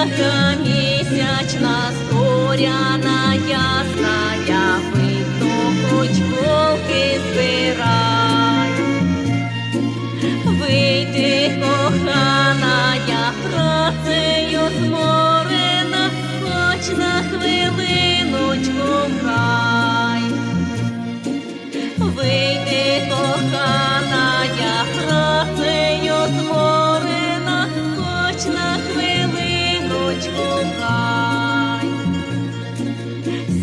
ляка місячна, зоряна ясна, рай.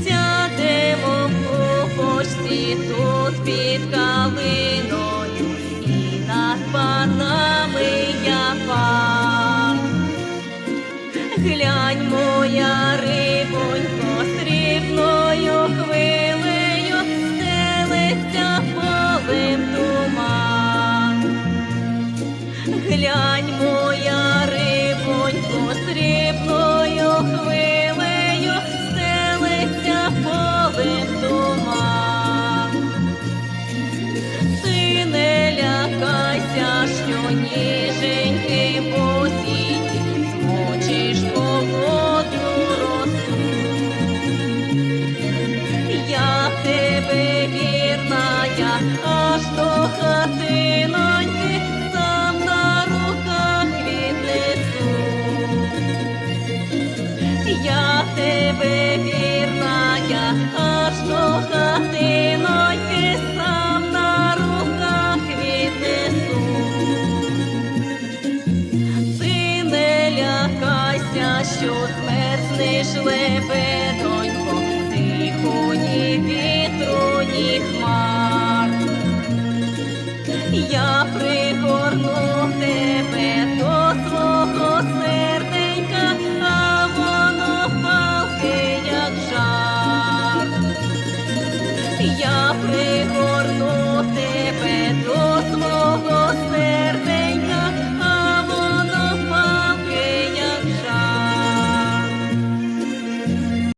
Сядемо в купочці тут під калиною, і над панами я пан. Глянь, моя рибонько, срібною хвилею стелиться полем туман. Глянь, моя рибонько, срібною хвилею стелиться полем туман. Ти не лякайся, що ніженьки посінь, змочиш холодну росу. Я тебе вірна, я аж до хатиноньки тебе вірна, я аж до хатиноньки сам на руках віднесу. Ти не лякайся, що змерзнеш лебедом, Yum.